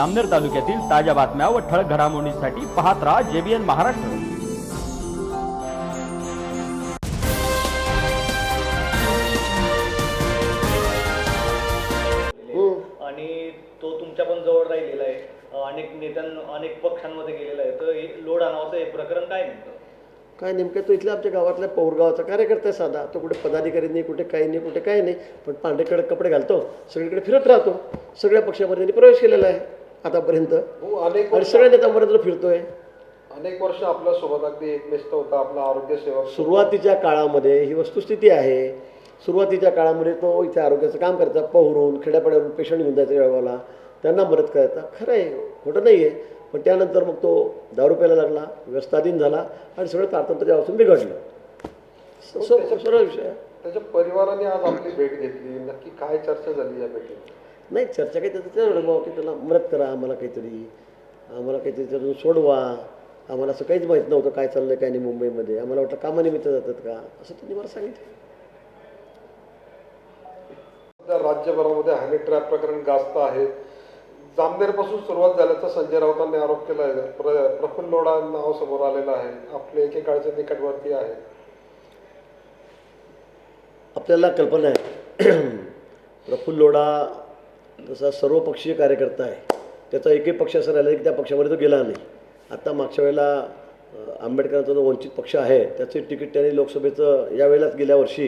आमनेर तालुक्यातील ताज्या बातम्या व ठळक घडामोडींसाठी पाहत राहा जेबीएन महाराष्ट्र. आणि तो तुमच्या पण जवळ राहिलेला आहे. अनेक नेत्यां अनेक पक्षांमध्ये गेलेला आहे. तर हे लोढा नावाचं हे प्रकरण काय नेमकं? काय नेमकं तो इथल्या आमच्या गावातल्या पौरगावाचा कार्यकर्ता आहे साधा. तो कुठे पदाधिकारी नाही कुठे काही नाही कुठे काही नाही. पण पांढरे कडक कपडे घालतो सगळीकडे फिरत राहतो. सगळ्या पक्षामध्ये त्यांनी प्रवेश केलेला आहे. आतापर्यंत. हो आणि सगळ्या नेत्यांपर्यंत फिरतोय. अनेक वर्ष आपल्यासोबत अगदी एकनिष्ठ होता आपला आरोग्य सेवक सुरुवातीच्या काळामध्ये ही वस्तुस्थिती आहे. सुरुवातीच्या काळामध्ये तो इथे आरोग्याचं काम करायचा पहुरून खेड्यापाड्यावरून पेशंट घेऊन जायचा जळगावला त्यांना मदत करायचा खरं आहे खोटं नाही आहे पण त्यानंतर मग तो दारू प्यायला लागला व्यवस्थाधीन झाला आणि सगळं तारतंत्र असून बिघडलं. स- स- सरळ विषय. त्याच्या परिवाराने आज आपली भेट घेतली. नक्की काय चर्चा झाली या भेटीत? नाही चर्चा काही त्याचं त्याच्यावर बाबा की त्याला मदत करा आम्हाला काहीतरी. आम्हाला काहीतरी त्यातून सोडवा. आम्हाला असं काहीच माहीत नव्हतं काय चाललंय काय नाही मुंबईमध्ये. आम्हाला वाटलं कामानिमित्त जातात का? असं त्यांनी मला सांगितलं. राज्यभरामध्ये हनी ट्रॅप प्रकरण गाजत आहे. जामनेरपासून सुरुवात झाल्याचा संजय राऊतांनी आरोप केला आहे प्र प्रफुल्ल लोढा नाव समोर आलेलं आहे. आपले एकेकाळचे निकटवर्ती आहे. आपल्याला कल्पना आहे. प्रफुल्ल लोढा जसा सर्वपक्षीय कार्यकर्ता आहे त्याचा एकही पक्ष असं राहिला की त्या पक्षामध्ये तो गेला नाही. आता मागच्या वेळेला आंबेडकरांचा जो वंचित पक्ष आहे त्याचे तिकीट त्यांनी लोकसभेचं यावेळेलाच गेल्या वर्षी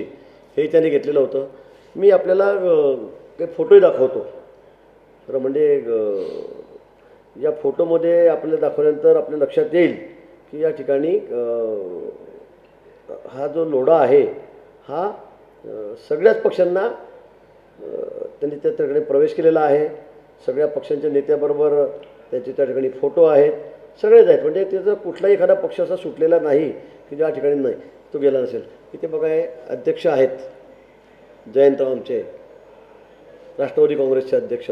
हेही त्यांनी घेतलेलं होतं. मी आपल्याला काही फोटोही दाखवतो. खरं म्हणजे या फोटोमध्ये आपल्याला दाखवल्यानंतर आपल्या लक्षात येईल की या ठिकाणी हा जो लोढा आहे हा सगळ्याच पक्षांना त्यांनी त्या ठिकाणी प्रवेश केलेला आहे. सगळ्या पक्षांच्या नेत्याबरोबर त्याचे त्या ठिकाणी फोटो आहेत. सगळेच आहेत. म्हणजे त्याचा कुठलाही एखादा पक्ष असा सुटलेला नाही की ज्या ठिकाणी नाही तो गेला नसेल. इथे बघा हे अध्यक्ष आहेत. जयंतराव आमचे राष्ट्रवादी काँग्रेसचे अध्यक्ष.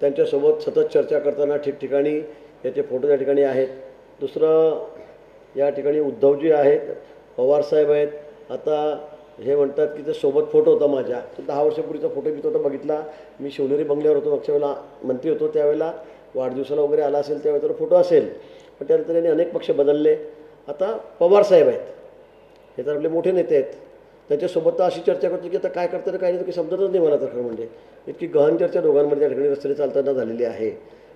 त्यांच्यासोबत सतत चर्चा करताना ठिकठिकाणी याचे फोटो त्या ठिकाणी आहेत. दुसरं या ठिकाणी उद्धवजी आहेत पवारसाहेब आहेत. आता हे म्हणतात की ते सोबत फोटो होता माझ्या. तो दहा वर्षापूर्वीचा फोटो मी तो बघितला. मी शिवनेरी बंगल्यावर होतो. मागच्या वेळेला मंत्री होतो. त्यावेळेला वाढदिवसाला वगैरे आला असेल त्यावेळेला तर फोटो असेल. पण त्यानंतर त्यांनी अनेक पक्ष बदलले. आता पवारसाहेब आहेत. हे तर आपले मोठे नेते आहेत. त्यांच्यासोबत तर अशी चर्चा करतो की आता काय करतात काय नाही तर काही समजतच नाही मला तर खरं म्हणजे. इतकी गहन चर्चा दोघांमध्ये त्या ठिकाणी रस्त्याने चालताना झालेली आहे.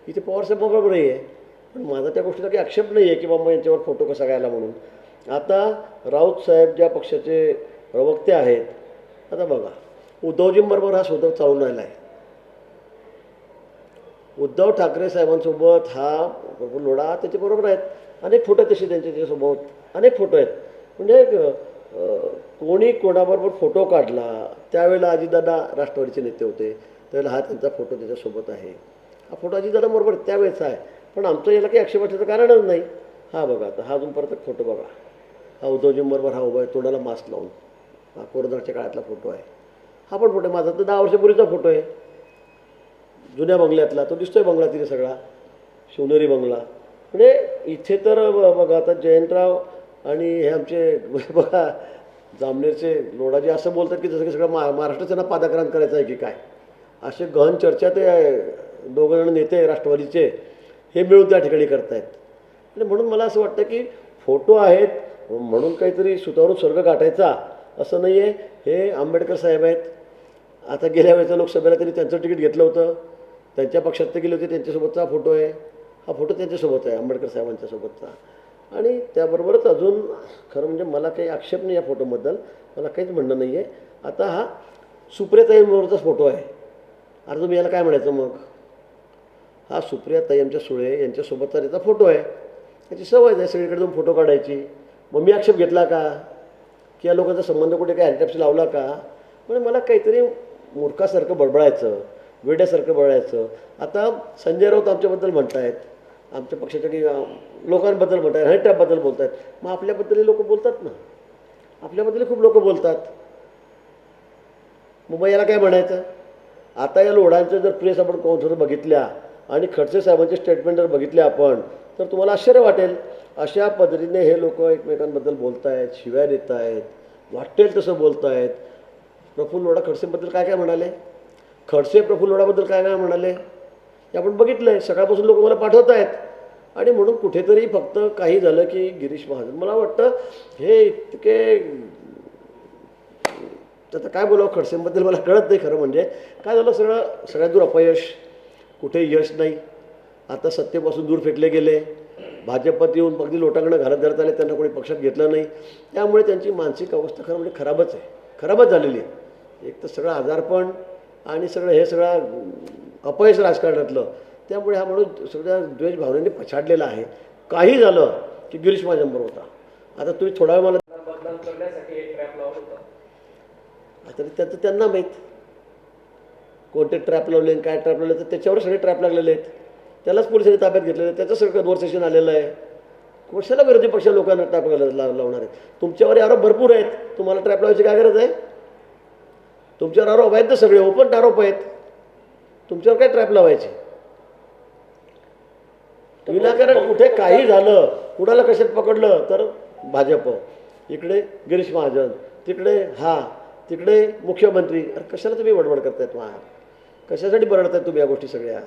इथे पवारसाहेब बरोबरही आहे पण माझा त्या गोष्टीचा काही आक्षेप नाही आहे की बाबा यांच्यावर फोटो कसा घ्यायला म्हणून. आता राऊत साहेब ज्या पक्षाचे प्रवक्ते आहेत. आता बघा उद्धवजींबरोबर हा सुद्धा चालून राहिला आहे उद्धव ठाकरे साहेबांसोबत हा बरोबर लोढा त्याच्याबरोबर आहेत. अनेक फोटो तसे त्यांचे त्याच्यासोबत. अनेक फोटो आहेत. म्हणजे कोणी कोणाबरोबर फोटो काढला त्यावेळेला अजितदादा राष्ट्रवादीचे नेते होते. त्यावेळेला हा त्यांचा फोटो त्याच्यासोबत आहे. हा फोटो अजितदादाबरोबर त्यावेळेचा आहे. पण आमचं याला काही आक्षेप असल्याचं कारणच नाही. हा बघा आता हा अजून परत फोटो बघा. हा उद्धवजींबरोबर हा उभा आहे तोंडाला मास्क लावून. हा कोरोनाच्या काळातला फोटो आहे. हा पण फोटो आहे. माझा तर दहा वर्षापूर्वीचा फोटो आहे. जुन्या बंगल्यातला. तो दिसतोय बंगला तिथे सगळा. शिवनेरी बंगला. म्हणजे इथे तर ब- बघा आता जयंतराव आणि हे आमचे बघा जामनेरचे लोडाजी असं बोलतात की जसं की सगळं मा महाराष्ट्राचं ना पादाक्रांत करायचं आहे की काय. असे गहन चर्चा ते दोघं जण नेते राष्ट्रवादीचे हे मिळून त्या ठिकाणी करतायत. आणि म्हणून मला असं वाटतं की फोटो आहेत म्हणून काहीतरी सुतावरून स्वर्ग गाठायचा. असं नाही आहे हे आंबेडकर साहेब आहेत. आता गेल्या वेळेच्या लोकसभेला त्यांनी त्यांचं तिकीट घेतलं होतं. त्यांच्या पक्षात ते गेले होते. त्यांच्यासोबतचा फोटो आहे. हा फोटो त्यांच्यासोबत आहे आंबेडकर साहेबांच्यासोबतचा आणि त्याबरोबरच अजून खरं म्हणजे मला काही आक्षेप नाही या फोटोबद्दल. मला काहीच म्हणणं नाही आहे आता हा सुप्रियाताईंबरोबरचाच फोटो आहे. अरे तुम्ही याला काय म्हणायचं मग? हा सुप्रियाताई आमच्या सुळे यांच्यासोबतचा त्याचा फोटो आहे. त्याची सवय आहे सगळीकडे जाऊन फोटो काढायची. मग मी आक्षेप घेतला का? की या लोकांचा संबंध कुठे काय? हँडटॅपशी लावला का? म्हणजे मला काहीतरी मूर्खासारखं बडबडायचं वेड्यासारखं बळायचं आता संजय राऊत आमच्याबद्दल म्हणतायत. आमच्या पक्षाच्या काही लोकांबद्दल म्हणत आहेत हँडटॅपबद्दल बोलत आहेत मग आपल्याबद्दलही लोक बोलतात ना? आपल्याबद्दल खूप लोक बोलतात. मग याला काय म्हणायचं? आता या लोढांचं जर प्रेस आपण कोणतं बघितल्या आणि खडसे साहेबांचे स्टेटमेंट जर बघितले आपण तर तुम्हाला आश्चर्य वाटेल. अशा पद्धतीने हे लोक एकमेकांबद्दल बोलत आहेत शिव्या देत आहेत वाटेल तसं बोलत आहेत प्रफुल्ल लोढा खडसेबद्दल काय काय म्हणाले? खडसे प्रफुल्ल लोढाबद्दल काय काय म्हणाले? हे आपण बघितलं आहे सकाळपासून लोक मला पाठवत आहेत आणि म्हणून कुठेतरी फक्त काही झालं की गिरीश महाजन. मला वाटतं हे इतके आता काय बोलावं? खडसेंबद्दल मला कळत नाही खरं म्हणजे. काय झालं? सगळं सगळ्यात दूर अपयश. कुठे यश नाही. आता सत्तेपासून दूर फेकले गेले. भाजपात येऊन अगदी लोटांकडे घरात धरत आले त्यांना कोणी पक्षात घेतलं नाही. त्यामुळे त्यांची मानसिक अवस्था खरं म्हणजे खराबच आहे. खराबच झालेली आहे. एक तर सगळं आजारपण आणि सगळं हे सगळं अपयश राजकारणातलं. त्यामुळे हा माणूस सगळ्या द्वेष भावनेने पछाडलेला आहे. काही झालं की गिरीश माझ्याबरोबर होता. आता तुम्ही थोडा वेळ मला आता त्याचं त्यांना माहीत. कोणते ट्रॅप लावले आणि काय ट्रॅप लावले तर त्याच्यावर सगळे ट्रॅप लागलेले आहेत. त्यालाच पोलिसांनी ताब्यात घेतलेलं आहे. त्याचं सगळं कन्व्हर्सेशन आलेलं आहे. कशाला विरोधी पक्ष लोकांना ट्रॅप लावणार आहेत? तुमच्यावर आरोप भरपूर आहेत. तुम्हाला ट्रॅप लावायची काय गरज आहे? तुमच्यावर आरोप आहेत ना सगळे. ओपन आरोप आहेत. तुमच्यावर काय ट्रॅप लावायचे? विनाकारण कुठे काही झालं कुणाला कशात पकडलं तर भाजप. इकडे गिरीश महाजन तिकडे हा तिकडे मुख्यमंत्री. अरे कशाला तुम्ही वडवड करतायत महा कशासाठी बरडतायत तुम्ही या गोष्टी सगळ्या?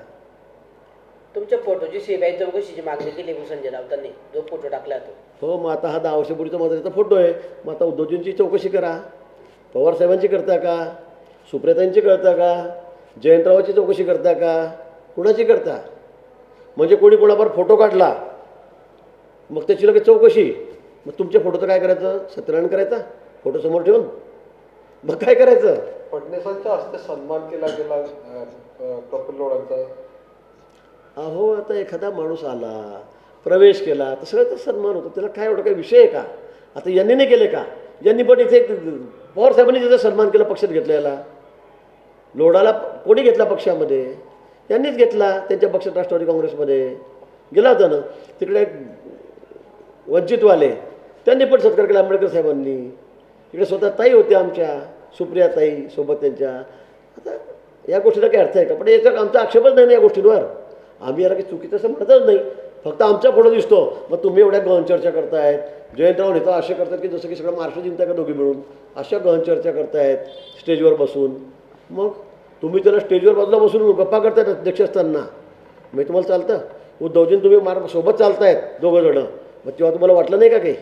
तुमच्या फोटोची सीबीआय चौकशीची मागणी केली संजय राऊतांनी. जो फोटो टाकला तो. हो मग आता हा दहा वर्षापूर्वीचा माझा फोटो आहे. मग आता उद्धवजींची चौकशी करा. पवार साहेबांची करता का? सुप्रियातांची करता का? जयंतरावाची चौकशी करता का? कुणाची करता? म्हणजे कोणी कोणावर फोटो काढला मग त्याची लगेच चौकशी. मग तुमच्या फोटोचं काय करायचं? सत्यनारायण करायचा? फोटो समोर ठेवून. मग काय करायचं? फडणवीसांच्या हस्ते सन्मान केला गेला कपिल लोडांचा अहो आता एखादा माणूस आला प्रवेश केला तर सगळ्याचा सन्मान होतो. त्याला काय एवढं काही विषय आहे का? आता यांनी नाही केले का? यांनी पण इथे एक त्याचा सन्मान केला पक्षात घेतलेला. लोढाला कोणी घेतला पक्षामध्ये? यांनीच घेतला त्यांच्या पक्षात राष्ट्रवादी काँग्रेसमध्ये. गेला होता ना तिकडे वंचितवाले त्यांनी पण सत्कार केला आंबेडकर साहेबांनी. इकडे स्वतः ताई होत्या आमच्या सुप्रिया ताई सोबत त्यांच्या. आता या गोष्टीला काही अर्थ आहे का? पण याचा आमचा आक्षेपच नाही ना या गोष्टींवर. आम्ही याला काही चुकीचं असं म्हणतच नाही. फक्त आमचा फोटो दिसतो. मग तुम्ही एवढ्या गहन चर्चा करतायत. जयंतराव नेता असे करतात की जसं की सगळं महाराष्ट्र जिंकताय का दोघी मिळून? अशा गहन चर्चा करतायत स्टेजवर बसून. मग तुम्ही त्याला स्टेजवर बाजूला बसून गप्पा करतायत अध्यक्ष असताना. मी तुम्हाला चालतं. उद्धवजीन तुम्ही मार सोबत चालतायत दोघं जणं. मग तेव्हा तुम्हाला वाटलं नाही का काही?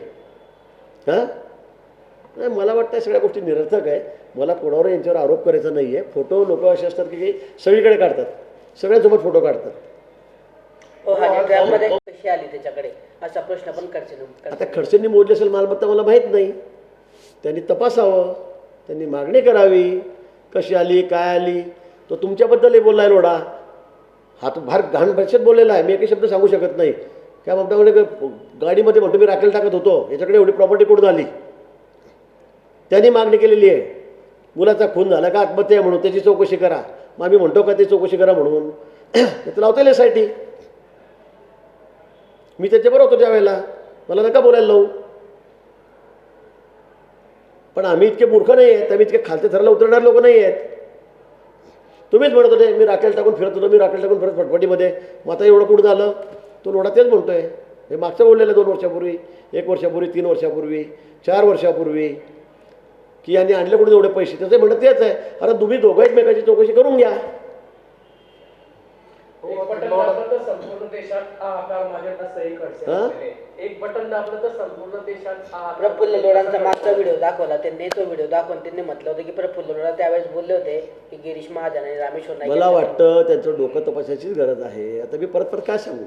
हां? नाही मला वाटतं सगळ्या गोष्टी निरर्थक आहे. मला कोणावर यांच्यावर आरोप करायचा नाही आहे फोटो लोक असे असतात की सगळीकडे काढतात. सगळ्यांसोबत फोटो काढतात. हो हा आली त्याच्याकडे? असा प्रश्न पण करचे आता खडसेंनी मोजली असेल मालमत्ता मला माहीत नाही. त्यांनी तपासावं त्यांनी मागणी करावी. कशी आली काय आली? तो तुमच्याबद्दलही बोललाय लोढा हा तो फार घाण भाषेत बोललेला आहे. मी एकही शब्द सांगू शकत नाही. काय म्हणता म्हणजे गाडीमध्ये म्हणतो मी राखेल टाकत होतो. याच्याकडे एवढी प्रॉपर्टी कुठून आली त्यांनी मागणी केलेली आहे. मुलाचा खून झाला का आत्महत्या आहे म्हणून त्याची चौकशी करा. मग आम्ही म्हणतो का ती चौकशी करा म्हणून? तर लावता येईल एस आय टी मी त्याच्याबरोबर होतो त्यावेळेला मला नका बोलायला लावू. पण आम्ही इतके मूर्ख नाही आहेत आम्ही इतके खालच्या थराला उतरणार लोक नाही आहेत. तुम्हीच म्हणत होते मी राखेल टाकून फिरत होतो मी राखेल टाकून फिरत फटफटीमध्ये. मग आता एवढं कुठं झालं? तो लोढा तेच म्हणतोय हे मागचं बोललेलं दोन वर्षापूर्वी एक वर्षापूर्वी तीन वर्षापूर्वी चार वर्षापूर्वी की यांनी आणले कुठे एवढे पैसे? त्याचं म्हणत तेच आहे. अरे तुम्ही दोघं एकमेकाची चौकशी करून घ्या हो, एक आता बटन लोढा- दाबलं तर संपूर्ण देशात माझ्याकडे सही हा? असलेले. एक बटन दाबलं तर संपूर्ण देशात प्रफुल्ल लोढांचा मागचा व्हिडिओ दाखवला त्यांनी तो व्हिडिओ दाखवून त्यांनी म्हटलं होतं की प्रफुल्ल लोढा त्यावेळेस बोलले होते की गिरीश महाजन आणि रामेश्वर नाईक मला यांचं- वाटतं त्यांचं डोकं तपासायचीच गरज आहे. आता मी परत परत काय सांगू?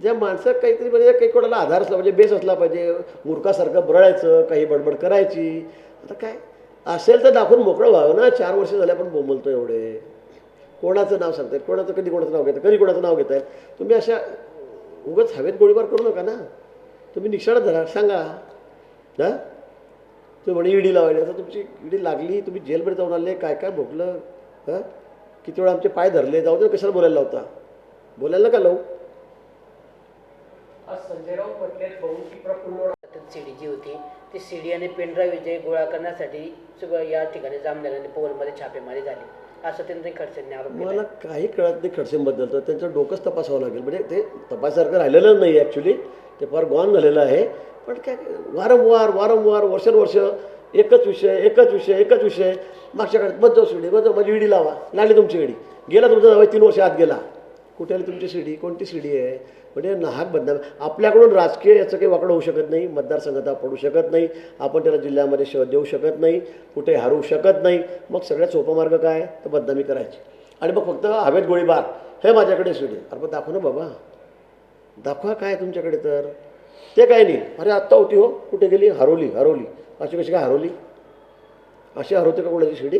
ज्या माणसं काहीतरी म्हणजे काही कोणाला आधार असला पाहिजे बेस असला पाहिजे मूर्खासारखं बरळायचं काही बडबड करायची. आता काय? असेल तर दाखवून मोकळं व्हावं ना. चार वर्ष झाले आपण बोंबलतो एवढे. कोणाचं नाव सांगतायत? कोणाचं कधी कोणाचं नाव घेतात कधी कोणाचं नाव घेत आहेत तुम्ही अशा उगाच हवेत गोळीबार करू नका ना. तुम्ही निशाणा धरा सांगा. हां? तुम्ही म्हणे ईडी लावायला. आता तुमची ईडी लागली तुम्ही जेलमध्ये जाऊन आले काय काय भोगलं? हां? किती वेळा आमचे पाय धरले? जाऊ दे कशाला बोलायला लावता? बोलायला नका लावू. आज संजय राऊत म्हटले बहू की प्रफुल्ल लोढा सीडी जी होती ती सीडी आणि पेनड्राईव्ह जे गोळा करण्यासाठी सगळं या ठिकाणी जामनेर आणि पोवलमध्ये छापेमारी झाली. असं त्यांनी खडसेंनी आरोप केला. मला काही कळत नाही खडसेंबद्दल तर त्यांचं डोकंच तपासावं लागेल. म्हणजे ते तपासासारखं राहिलेलं नाही ॲक्च्युली ते फार गॉन झालेलं आहे. पण काय वारंवार वारंवार वर्षानुवर्ष एकच विषय एकच विषय एकच विषय. मागच्या काळात बद्दल सुडी बद्दल माझी इडी लावा. लागली तुमची इडी गेला तुमचा जावई तीन वर्ष आत गेला. कुठे आली तुमची शिडी कोणती शिडी आहे? म्हणजे नाहक बदनाम आपल्याकडून राजकीय याचं काही वाकडं होऊ शकत नाही. मतदारसंघात पडू शकत नाही. आपण त्याला जिल्ह्यामध्ये शोध देऊ शकत नाही. कुठे हरवू शकत नाही. मग सगळ्यात सोपा मार्ग काय? तर बदनामी करायची. आणि मग फक्त हवेत गोळीबार. हे माझ्याकडे शिडी अरे मग दाखव ना बाबा. दाखवा काय तुमच्याकडे तर. ते काय नाही. अरे आत्ता होती हो. कुठे गेली? हरवली हरवली अशी कशी काय हरवली अशी हरवते का कोणाची शिडी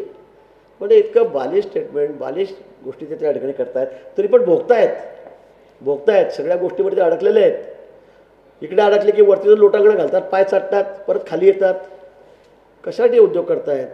म्हणजे इतकं बालिश स्टेटमेंट बालिश गोष्टी ते त्या ठिकाणी करतायत. तरी पण भोगतायत. भोगतायत. सगळ्या गोष्टीमध्ये ते अडकलेले आहेत. इकडे अडकले की वरती जर लोटांगणं घालतात पाय चाटतात परत खाली येतात. कशासाठी उद्योग करतायत?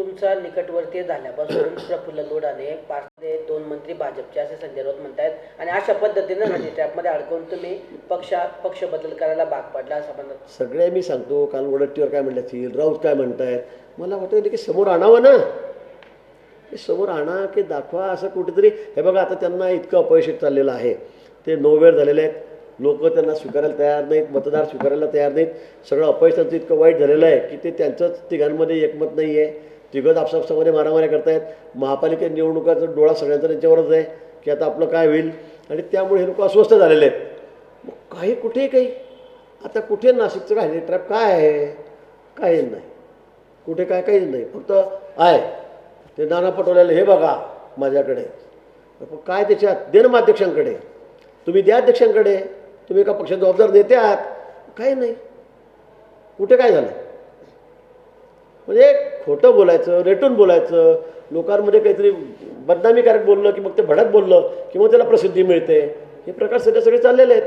तुमचा निकटवर्तीय झाल्यापासून प्रफुल्ल लोढाने पाच ते दोन मंत्री भाजपचे असे संजय राऊत म्हणतायत. आणि अशा पद्धतीने हनी ट्रॅपमध्ये अडकून तुम्ही पक्षा पक्ष बदल करायला भाग पडला असं म्हणत सगळे मी सांगतो काल वडट्टीवर काय म्हणले असतील राऊत काय म्हणतायत? मला वाटतं की समोर आणावं ना. हे समोर आणा की दाखवा असं कुठेतरी. हे बघा आता त्यांना इतकं अपयशित चाललेलं आहे. ते नोवेर झालेले आहेत. लोक त्यांना स्वीकारायला तयार नाहीत मतदार स्वीकारायला तयार नाहीत. सगळं अपयश त्यांचं इतकं वाईट झालेलं आहे की ते त्यांचंच तिघांमध्ये एकमत नाही आहे तिघत आपसापसामध्ये मारामाऱ्या करतायत. महापालिका निवडणुकाचा डोळा सगळ्यांचा त्यांच्यावरच आहे की आता आपलं काय होईल? आणि त्यामुळे हे लोक अस्वस्थ झालेले आहेत. मग काही कुठे काही. आता कुठे नाशिकचं काय ट्रॅप काय आहे? काही नाही. कुठे काय काहीच नाही. फक्त आहे. ते नाना पटवलेलं हे बघा माझ्याकडे. काय त्याच्यात? दे ना मग अध्यक्षांकडे तुम्ही द्या अध्यक्षांकडे. तुम्ही एका पक्षात जबाबदार नेते आहात काही नाही. कुठे काय झालं? म्हणजे खोटं बोलायचं रेटून बोलायचं लोकांमध्ये काहीतरी बदनामीकारक बोललं की मग ते भडक बोललं की मग त्याला प्रसिद्धी मिळते. हे प्रकार सध्या सगळे चाललेले आहेत.